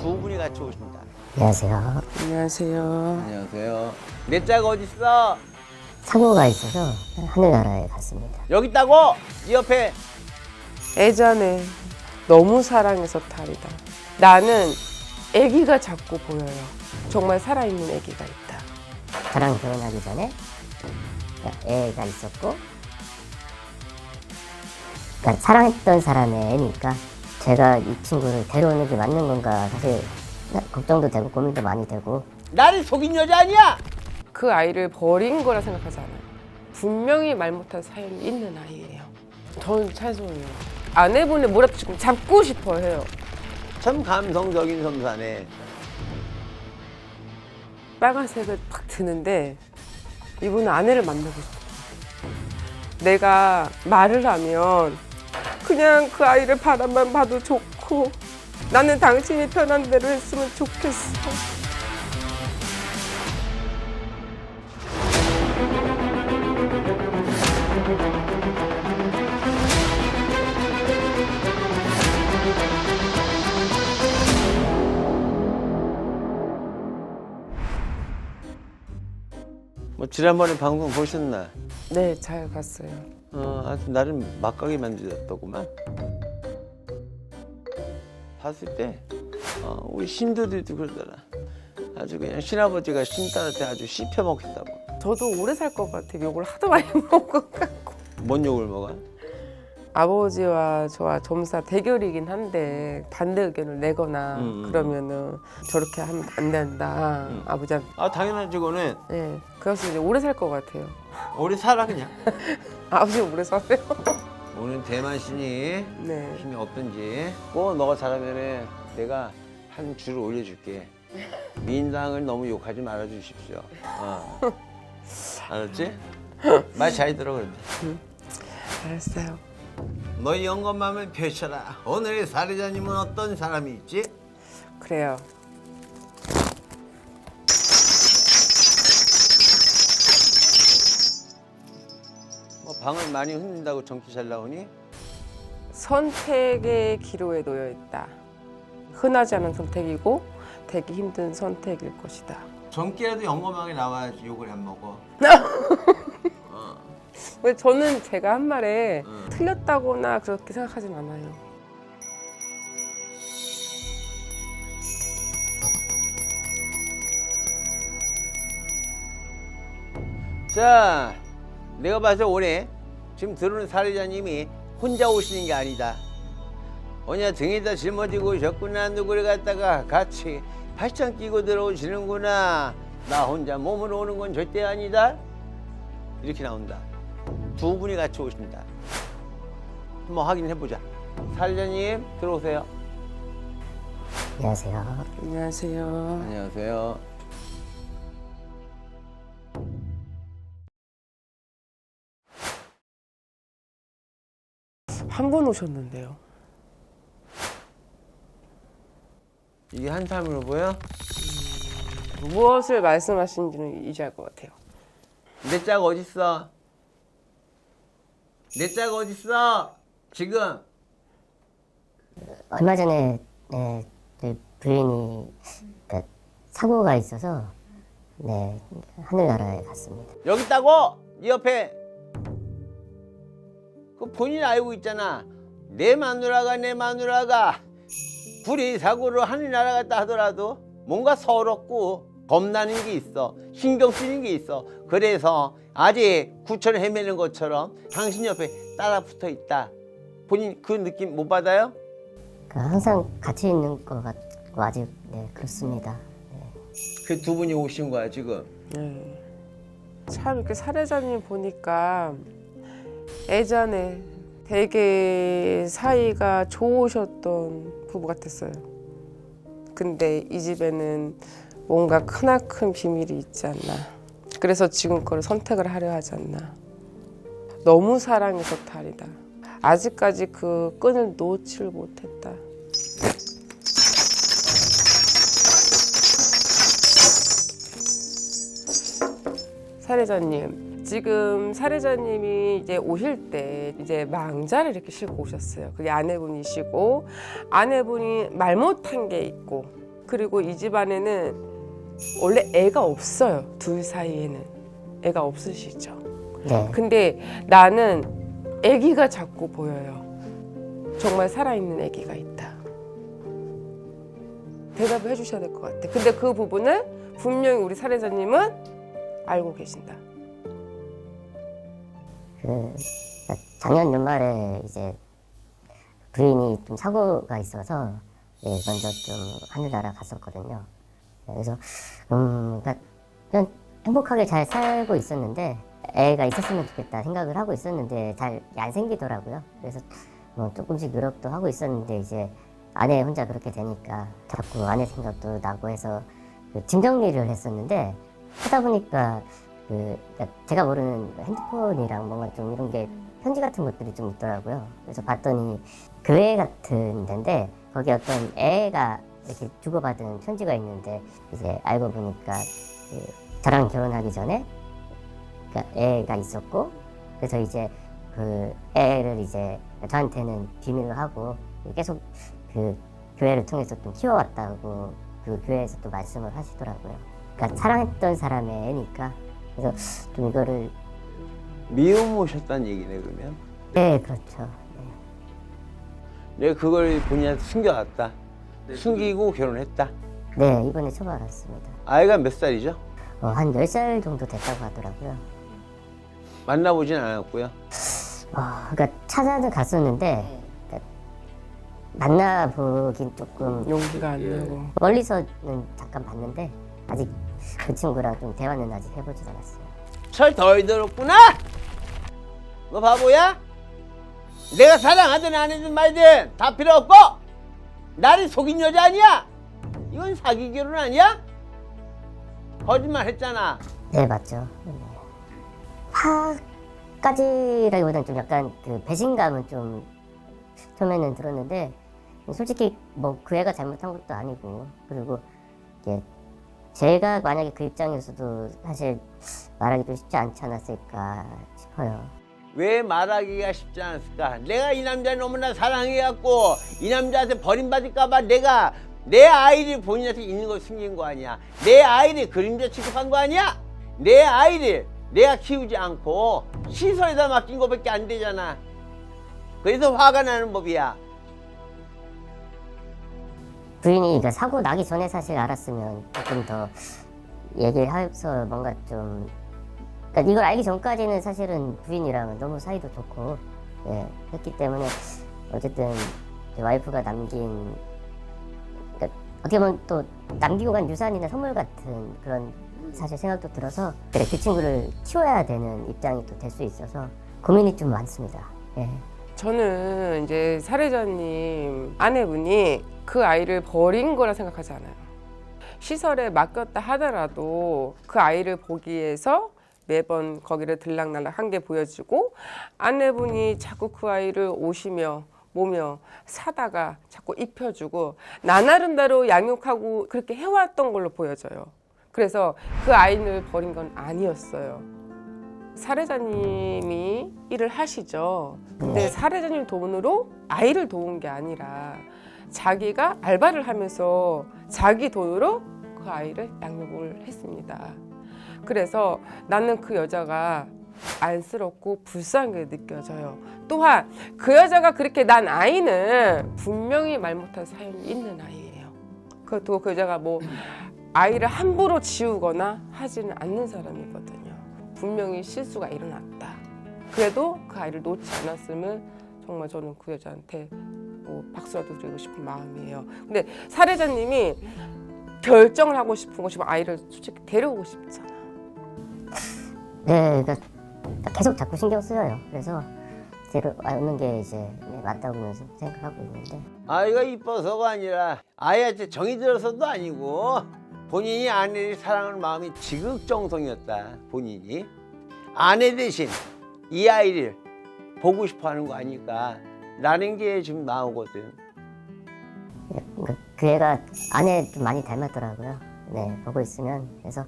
두 분이 같이 오십니다. 안녕하세요. 안녕하세요. 안녕하세요. 내 짝 어디 있어? 사고가 있어서 하늘나라에 갔습니다. 여기 있다고? 이 옆에. 예전에 너무 사랑해서 탈이다. 나는 아기가 자꾸 보여요. 정말 살아있는 아기가 있다. 저랑 결혼하기 전에 애가 있었고, 그러니까 사랑했던 사람의 애니까 제가 이 친구를 데려오는 게 맞는 건가 사실 걱정도 되고 고민도 많이 되고 나를 속인 여자 아니야? 그 아이를 버린 거라 생각하지 않아요. 분명히 말 못한 사연이 있는 아이예요. 저는 찬성이에요. 뭐라도 지금 잡고 싶어 해요. 참 감성적인 섬사네. 빨간색을 팍 드는데 이분은 아내를 만나고 싶어. 내가 말을 하면 그냥 그 아이를 바라만 봐도 좋고 나는 당신이 편한 대로 했으면 좋겠어. 뭐 지난번에 방송 보셨나? 네, 잘 갔어요. 어, 아주 나름 막강히 만들었더구만. 봤을 때, 어, 우리 신도들도 그러더라. 아주 그냥 신아버지가 신딸한테 아주 씹혀 먹겠다고. 저도 오래 살 것 같아요. 욕을 하도 많이 먹어갖고. 뭔 욕을 먹어? 아버지와 저와 점사 대결이긴 한데 반대 의견을 내거나 음, 음. 그러면은 저렇게 하면 안 된다. 음. 아버지한테. 아, 당연하지, 그거는. 네. 그래서 이제 오래 살 것 같아요. 우리 살아, 그냥. 아버지 오래 사세요? 오늘 대만 신이 네. 힘이 없든지 꼭 너가 잘하면 내가 한 줄을 올려줄게. 민당을 너무 욕하지 말아 주십시오. 어. 알았지? 말 잘 들어 그러면. 알았어요. 너희 영감맘을 펼쳐라. 오늘의 사례자님은 어떤 사람이 있지? 그래요. 뭐 방을 많이 흔든다고 정기 잘 나오니? 선택의 기로에 놓여 있다. 흔하지 않은 선택이고 되기 힘든 선택일 것이다. 정기라도 영감하게 나와야지 욕을 안 먹어. 왜 저는 제가 한 말에 음. 틀렸다거나 그렇게 생각하진 않아요. 자, 내가 봐서 오늘 지금 들어오는 사례자님이 혼자 오시는 게 아니다. 어냐 등에다 짊어지고 오셨구나 누구를 갖다가 같이 팔짱 끼고 들어오시는구나. 나 혼자 몸으로 오는 건 절대 아니다. 이렇게 나온다. 두 분이 같이 오십니다. 한번 확인해 보자. 사례자님 들어오세요. 안녕하세요. 안녕하세요. 안녕하세요. 한 번 오셨는데요. 이게 한참으로 보여? 무엇을 말씀하시는지는 이제 알 것 같아요. 내 짝 어딨어? 내 짝 어딨어? 지금. 얼마 전에 네, 그 부인이 그 사고가 있어서 네, 하늘나라에 갔습니다. 여기 있다고? 이 옆에. 그 본인 알고 있잖아. 내 마누라가 내 마누라가 불이 사고로 하늘 날아갔다 하더라도 뭔가 서럽고 겁나는 게 있어. 신경 쓰이는 게 있어. 그래서 아직 구천을 헤매는 것처럼 당신 옆에 따라 붙어 있다 본인 그 느낌 못 받아요? 그 항상 같이 있는 것 같고 아직 네, 그렇습니다. 그 두 분이 오신 거야 지금 네. 참 이렇게 사례자님 보니까 예전에 되게 사이가 좋으셨던 부부 같았어요. 근데 이 집에는 뭔가 크나큰 비밀이 있지 않나. 그래서 지금 거를 선택을 하려 하지 않나. 너무 사랑해서 탈이다. 아직까지 그 끈을 놓지를 못했다. 사례자님, 지금 사례자님이 이제 오실 때 이제 망자를 이렇게 싣고 오셨어요. 그게 아내분이시고 아내분이 말 못한 게 있고 그리고 이 집안에는 원래 애가 없어요. 둘 사이에는 애가 없으시죠. 네. 근데 나는 아기가 자꾸 보여요. 정말 살아있는 아기가 있다. 대답을 해주셔야 될 것 같아. 근데 그 부분을 분명히 우리 사례자님은 알고 계신다. 그 작년 연말에 이제 부인이 좀 사고가 있어서 예, 먼저 좀 하늘나라 갔었거든요. 네, 그래서 음, 그러니까 그냥 행복하게 잘 살고 있었는데 애가 있었으면 좋겠다 생각을 하고 있었는데 잘 안 생기더라고요. 그래서 뭐 조금씩 노력도 하고 있었는데 이제 아내 혼자 그렇게 되니까 자꾸 아내 생각도 나고 해서 그짐 정리를 했었는데 하다 보니까 그 그러니까 제가 모르는 핸드폰이랑 뭔가 좀 이런 게 편지 같은 것들이 좀 있더라고요. 그래서 봤더니 교회 같은 데인데 거기 어떤 애가 이렇게 주고받은 편지가 있는데 이제 알고 보니까 그 저랑 결혼하기 전에 그러니까 애가 있었고 그래서 이제 그 애를 이제 저한테는 비밀로 하고 계속 그 교회를 통해서 좀 키워왔다고 그 교회에서 또 말씀을 하시더라고요. 그러니까 사랑했던 사람의 애니까 그래서 좀 이거를 미움 모셨다는 얘기네 그러면. 네 그렇죠. 네. 내가 그걸 본인한테 숨겨놨다. 숨기고 결혼했다. 네 이번에 처음 알았습니다. 아이가 몇 살이죠? 어, 한 10살 정도 됐다고 하더라고요. 만나보진 않았고요. 어, 그러니까 찾아는 갔었는데 그러니까 만나보긴 조금 용기가 안 나고. 멀리서는 잠깐 봤는데 아직 그 친구랑 좀 대화는 아직 해보지 않았어요. 철 덜 들었구나? 너 바보야? 내가 사랑하든 안 하든 말든 다 필요 없고 나를 속인 여자 아니야? 이건 사기 결혼 아니야? 거짓말 했잖아. 네 맞죠. 네. 화까지라기보다는 좀 약간 그 배신감은 좀 처음에는 들었는데 솔직히 뭐 그 애가 잘못한 것도 아니고 그리고 이게 제가 만약에 그 입장이었어도 사실 말하기도 쉽지 않지 않았을까 싶어요. 왜 말하기가 쉽지 않았을까? 내가 이 남자를 너무나 사랑해갖고 이 남자한테 버림받을까봐 내가 내 아이를 본인한테 있는 걸 숨긴 거 아니야? 내 아이를 그림자 취급한 거 아니야? 내 아이를 내가 키우지 않고 시설에다 맡긴 거밖에 안 되잖아. 그래서 화가 나는 법이야. 부인이 그러니까 사고 나기 전에 사실 알았으면 조금 더 얘기를 해서 뭔가 좀 그러니까 이걸 알기 전까지는 사실은 부인이랑 너무 사이도 좋고 예, 했기 때문에 어쨌든 제 와이프가 남긴 그러니까 어떻게 보면 또 남기고 간 유산이나 선물 같은 그런 사실 생각도 들어서 그 친구를 키워야 되는 입장이 또 될 수 있어서 고민이 좀 많습니다. 예. 저는 이제 사례자님 아내분이 그 아이를 버린 거라 생각하지 않아요. 시설에 맡겼다 하더라도 그 아이를 보기 위해서 매번 거기를 들락날락 한 게 보여지고 아내분이 자꾸 그 아이를 오시며 모며 사다가 자꾸 입혀주고 나나름대로 양육하고 그렇게 해왔던 걸로 보여져요. 그래서 그 아이를 버린 건 아니었어요. 사례자님이 일을 하시죠. 근데 사례자님 돈으로 아이를 도운 게 아니라 자기가 알바를 하면서 자기 돈으로 그 아이를 양육을 했습니다. 그래서 나는 그 여자가 안쓰럽고 불쌍하게 느껴져요. 또한 그 여자가 그렇게 난 아이는 분명히 말 못한 사연이 있는 아이예요. 그것도 그 여자가 뭐 아이를 함부로 지우거나 하지는 않는 사람이거든요. 분명히 실수가 일어났다. 그래도 그 아이를 놓지 않았으면 정말 저는 그 여자한테 뭐 박수라도 드리고 싶은 마음이에요. 근데 사례자님이 결정을 하고 싶은 것이 아이를 솔직히 데려오고 싶잖아. 네, 그러니까 계속 자꾸 신경 쓰여요. 그래서 데려오는 게 이제 네, 맞다고는 생각하고 있는데 아이가 이뻐서가 아니라 아이한테 정이 들어서도 아니고 본인이 아내를 사랑하는 마음이 지극정성이었다 본인이 아내 대신 이 아이를 보고 싶어하는 거 아닐까 라는 게 지금 나오거든 그러니까 그 애가 아내 좀 많이 닮았더라고요. 네, 보고 있으면 그래서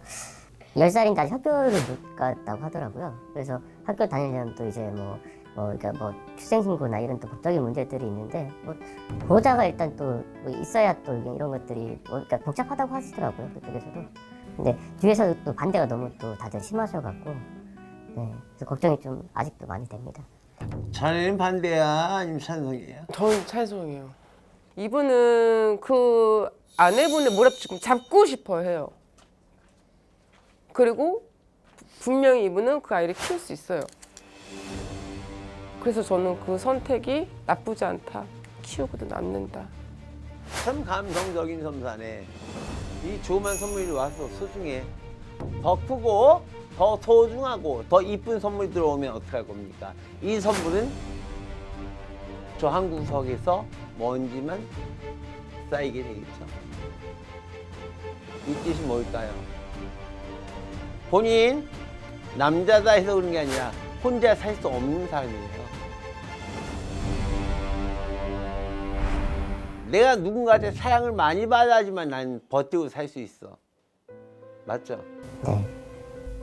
10살인데 아직 학교를 못 갔다고 하더라고요. 그래서 학교 다니려면 또 이제 뭐 뭐 그러니까 뭐 출생신고나 이런 또 법적인 문제들이 있는데 뭐 보호자가 일단 또뭐 있어야 또 이런 것들이 뭐 그러니까 복잡하다고 하시더라고요 그쪽에서도. 근데 뒤에서도 또 반대가 너무 또 다들 심하셔갖고 네 그래서 걱정이 좀 아직도 많이 됩니다. 자네는 반대야 아니면 찬성이야? 전 찬성이에요. 이분은 그 아내분의 무릎 지금 잡고 싶어 해요. 그리고 분명히 이분은 그 아이를 키울 수 있어요. 그래서 저는 그 선택이 나쁘지 않다. 키우고도 남는다. 참 감성적인 섬사네. 이 조그만 선물이 와서 소중해. 더 크고 더 소중하고 더 이쁜 선물이 들어오면 어떡할 겁니까? 이 선물은 저 한 구석에서 먼지만 쌓이게 되겠죠. 이 뜻이 뭘까요? 본인 남자다 해서 그런 게 아니라 혼자 살 수 없는 사람이에요. 내가 누군가한테 사랑을 많이 받아야지만 난 버티고 살 수 있어. 맞죠? 네.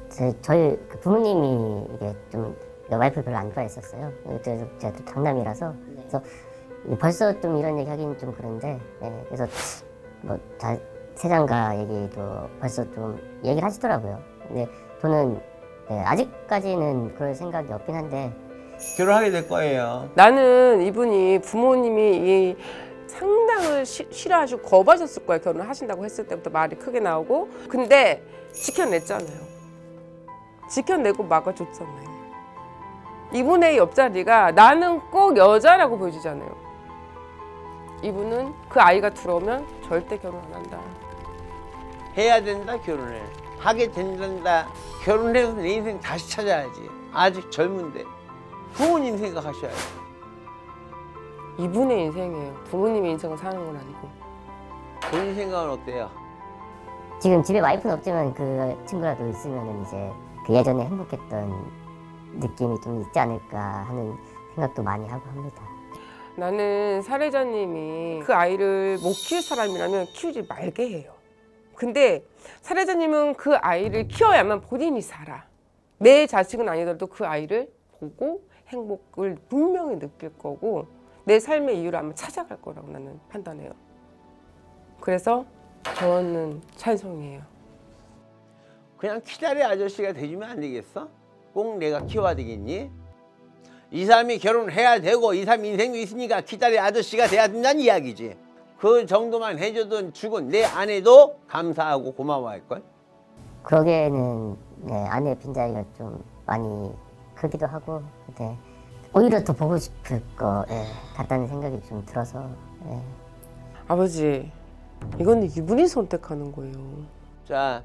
저, 저희 그 부모님이 이게 좀 와이프 별로 안 좋아했었어요. 그래서 제가 또 장남이라서 그래서 벌써 좀 이런 얘기 하긴 좀 그런데 네, 그래서 뭐 자, 세장가 얘기도 벌써 좀 얘기를 하시더라고요. 근데 저는 네, 아직까지는 그럴 생각이 없긴 한데 결혼하게 될 거예요. 나는 이분이 부모님이 이 상당을 시- 싫어하시고 거부하셨을 거예요. 결혼하신다고 했을 때부터 말이 크게 나오고. 근데 지켜냈잖아요. 지켜내고 막아줬잖아요. 이분의 옆자리가 나는 꼭 여자라고 보여지잖아요. 이분은 그 아이가 들어오면 절대 결혼 안 한다. 해야 된다 결혼을 하게 된다 결혼해서 내 인생 다시 찾아야지. 아직 젊은데 부모님 생각하셔야지. 이분의 인생이에요. 부모님의 인생을 사는 건 아니고. 본인 생각은 어때요? 지금 집에 와이프는 없지만 그 친구라도 있으면은 이제 그 예전에 행복했던 느낌이 좀 있지 않을까 하는 생각도 많이 하고 합니다. 나는 살해자님이 그 아이를 못 키울 사람이라면 키우지 말게 해요. 근데 살해자님은 그 아이를 키워야만 본인이 살아. 내 자식은 아니더라도 그 아이를 보고 행복을 분명히 느낄 거고 내 삶의 이유를 아마 찾아갈 거라고 나는 판단해요. 그래서 저는 찬성이에요. 그냥 키다리 아저씨가 돼주면 안 되겠어? 꼭 내가 키워야 되겠니? 이 사람이 결혼해야 되고 이 사람 인생도 있으니까 키다리 아저씨가 돼야 된다는 이야기지. 그 정도만 해줘도 죽은 내 아내도 감사하고 고마워할걸? 그러기에는 네, 아내 빈자리가 좀 많이 크기도 하고 네, 오히려 더 보고 싶을 것 예, 같다는 생각이 좀 들어서 예. 아버지, 이건 이분이 선택하는 거예요. 자,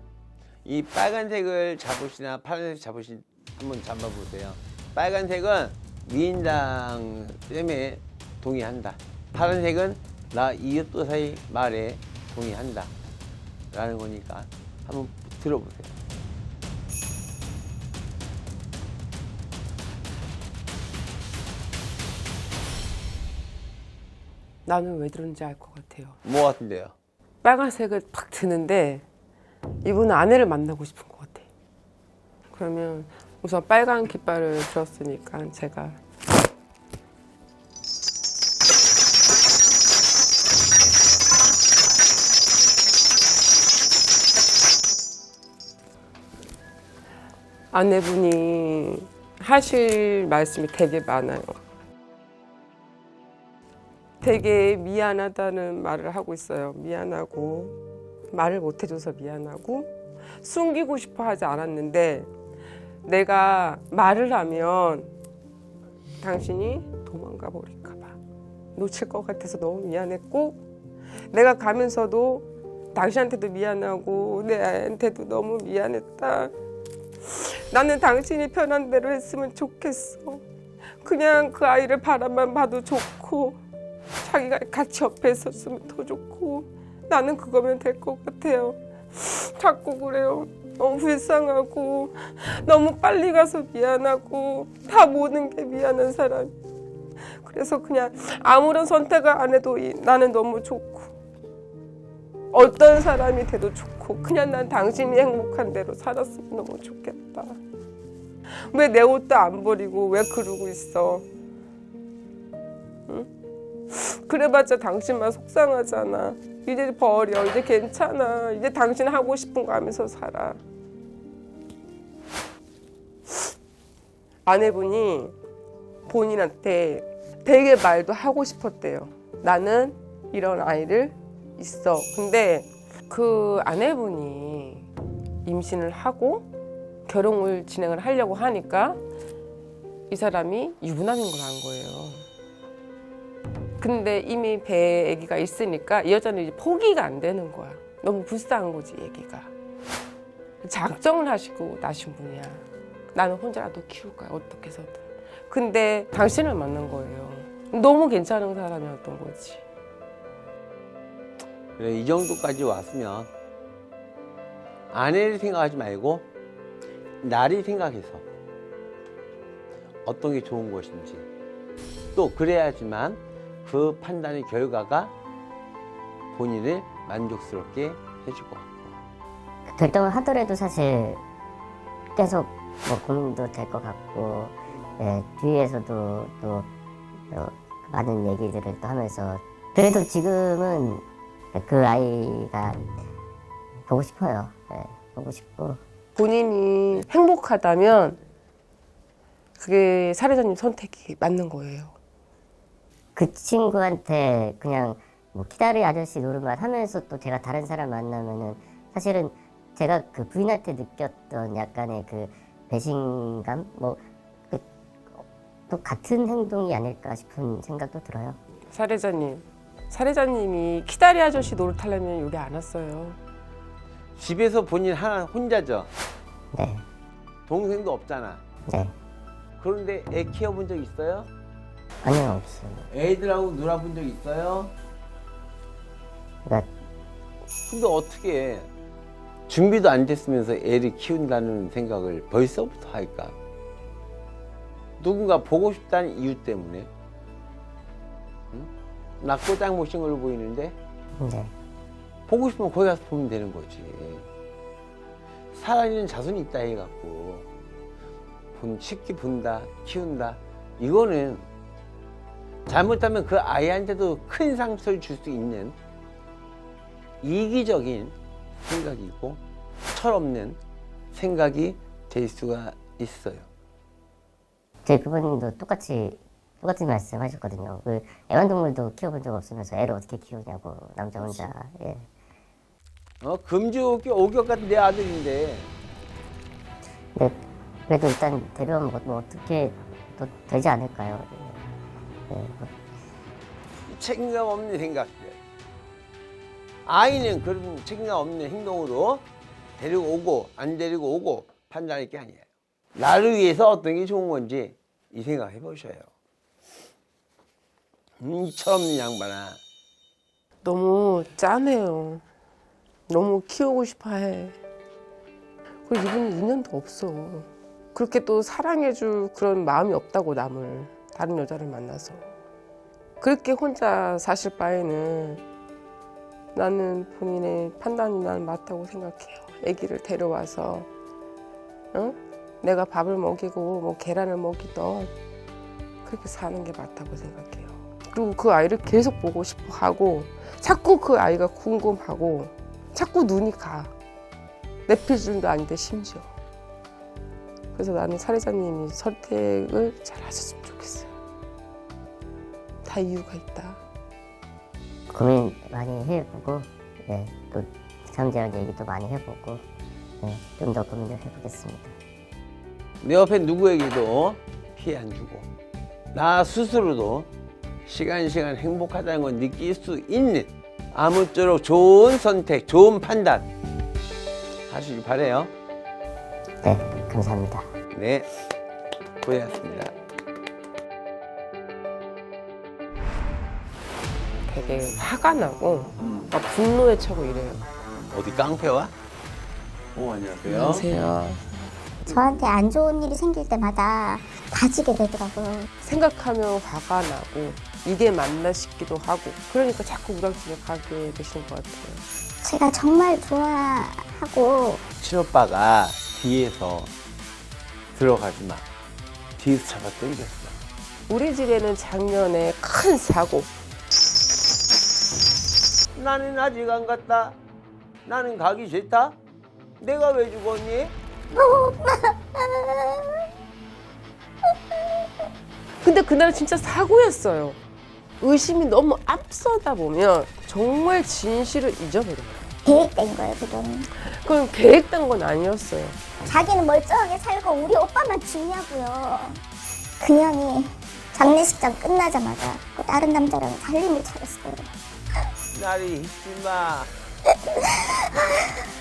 이 빨간색을 잡으시나 파란색 잡으시 한번 잡아보세요. 빨간색은 미인당 때문에 동의한다. 파란색은 나 이웃도 사이 말에 동의한다. 라는 거니까 한번 들어보세요. 나는 왜 들었는지 알 것 같아요. 뭐 같은데요? 빨간색을 팍 드는데 이분은 아내를 만나고 싶은 것 같아. 그러면 우선 빨간 깃발을 들었으니까 제가 아내분이 하실 말씀이 되게 많아요. 되게 미안하다는 말을 하고 있어요. 미안하고 말을 못 해줘서 미안하고 숨기고 싶어 하지 않았는데 내가 말을 하면 당신이 도망가 버릴까 봐 놓칠 것 같아서 너무 미안했고 내가 가면서도 당신한테도 미안하고 내 아이한테도 너무 미안했다. 나는 당신이 편한 대로 했으면 좋겠어. 그냥 그 아이를 바라만 봐도 좋고 자기가 같이 옆에 있었으면 더 좋고 나는 그거면 될 것 같아요. 자꾸 그래요. 너무 불쌍하고 너무 빨리 가서 미안하고 다 모든 게 미안한 사람. 그래서 그냥 아무런 선택을 안 해도 이- 나는 너무 좋고 어떤 사람이 돼도 좋고 그냥 난 당신이 행복한 대로 살았으면 너무 좋겠다. 왜 내 옷도 안 버리고 왜 그러고 있어? 응? 그래봤자 당신만 속상하잖아. 이제 버려. 이제 괜찮아. 이제 당신 하고 싶은 거 하면서 살아. 아내분이 본인한테 되게 말도 하고 싶었대요. 나는 이런 아이를 있어. 근데 그 아내분이 임신을 하고 결혼을 진행을 하려고 하니까 이 사람이 유부남인 걸 안 거예요. 근데 이미 배에 아기가 있으니까 이 여자는 이제 포기가 안 되는 거야. 너무 불쌍한 거지, 아기가. 작정을 하시고 나신 분이야. 나는 혼자라도 키울 거야, 어떻게 해서든. 근데 당신을 만난 거예요. 너무 괜찮은 사람이었던 거지. 그래, 이 정도까지 왔으면 아내를 생각하지 말고 나를 생각해서 어떤 게 좋은 것인지. 또 그래야지만 그 판단의 결과가 본인을 만족스럽게 해줄 것 같고. 결정을 하더라도 사실 계속 뭐 고민도 될 것 같고 예, 주위에서도 또 어, 많은 얘기들을 또 하면서 그래도 지금은 그 아이가 보고 싶어요. 예, 보고 싶고 본인이 행복하다면 그게 사례자님 선택이 맞는 거예요. 그 친구한테 그냥 뭐 기다리 아저씨 노릇만 하면서 또 제가 다른 사람 만나면은 사실은 제가 그 부인한테 느꼈던 약간의 그 배신감 뭐또 같은 행동이 아닐까 싶은 생각도 들어요. 사례자님, 사례자님이 키다리 아저씨 노릇하려면 요리 안 왔어요. 집에서 본인 하나 혼자죠 네, 동생도 없잖아 네, 그런데 애 키워본 적 있어요? 아니요 없어요. 애들하고 놀아본 적 있어요? 그러니까 근데 어떻게 준비도 안 됐으면서 애를 키운다는 생각을 벌써부터 할까? 누군가 보고 싶다는 이유 때문에 응? 낮고 짱 못신 걸로 보이는데 네, 보고 싶으면 거기 가서 보면 되는 거지 살아있는 자손이 있다 해갖고 본, 쉽게 본다 키운다 이거는 잘못하면 그 아이한테도 큰 상처를 줄 수 있는 이기적인 생각이고 철없는 생각이 될 수가 있어요. 저희 부모님도 똑같이 똑같은 말씀하셨거든요. 그 애완동물도 키워본 적 없으면서 애를 어떻게 키우냐고 남자 혼자 예. 어, 금주옥이 오격 같은 내 아들인데 근데 그래도 일단 데려오면 뭐, 뭐 어떻게 또 되지 않을까요? 예, 뭐 책임감 없는 생각들. 아이는 그런 책임감 없는 행동으로 데리고 오고 안 데리고 오고 판단할 게 아니에요. 나를 위해서 어떤 게 좋은 건지 이 생각 해 보셔요. 음, 이 철없는 양반아. 너무 짠해요. 너무 키우고 싶어 해. 그리고 이분은 인연도 없어. 그렇게 또 사랑해줄 그런 마음이 없다고 남을 다른 여자를 만나서 그렇게 혼자 사실 바에는 나는 본인의 판단이 난 맞다고 생각해요. 아기를 데려와서 응? 내가 밥을 먹이고 뭐 계란을 먹이던 그렇게 사는 게 맞다고 생각해요. 그리고 그 아이를 계속 보고 싶어 하고 자꾸 그 아이가 궁금하고 자꾸 눈이 가. 내 필준도 아닌데 심지어. 그래서 나는 사례자님이 선택을 잘 하셨으면 좋겠어요. 다 이유가 있다. 고민 많이 해보고 예, 또 잠재한 얘기도 많이 해보고 예, 좀더 고민을 해보겠습니다. 내 옆에 누구에게도 피해 안 주고 나 스스로도 시간 시간 행복하다는 걸 느낄 수 있는 아무쪼록 좋은 선택, 좋은 판단 하시길 바래요. 네, 감사합니다. 네, 고생하셨습니다. 되게 화가 나고 막 분노에 차고 이래요. 어디 깡패와? 어, 안녕하세요. 안녕하세요. 저한테 안 좋은 일이 생길 때마다 다지게 되더라고요. 생각하면 화가 나고 이게 맞나 싶기도 하고 그러니까 자꾸 우당집에 가게 되시는 것 같아요. 제가 정말 좋아하고 친오빠가 뒤에서 들어가지 마. 뒤에서 잡아 당겼어. 우리 집에는 작년에 큰 사고 나는 아직 안 갔다. 나는 가기 싫다. 내가 왜 죽었니? 근데 그날 진짜 사고였어요. 의심이 너무 앞서다 보면 정말 진실을 잊어버려요. 계획된 거예요, 그거는. 그건 계획된 건 아니었어요. 자기는 멀쩡하게 살고 우리 오빠만 죽냐고요. 그년이 장례식장 끝나자마자 그 다른 남자랑 살림을 차렸어요. 나를 잊지 마.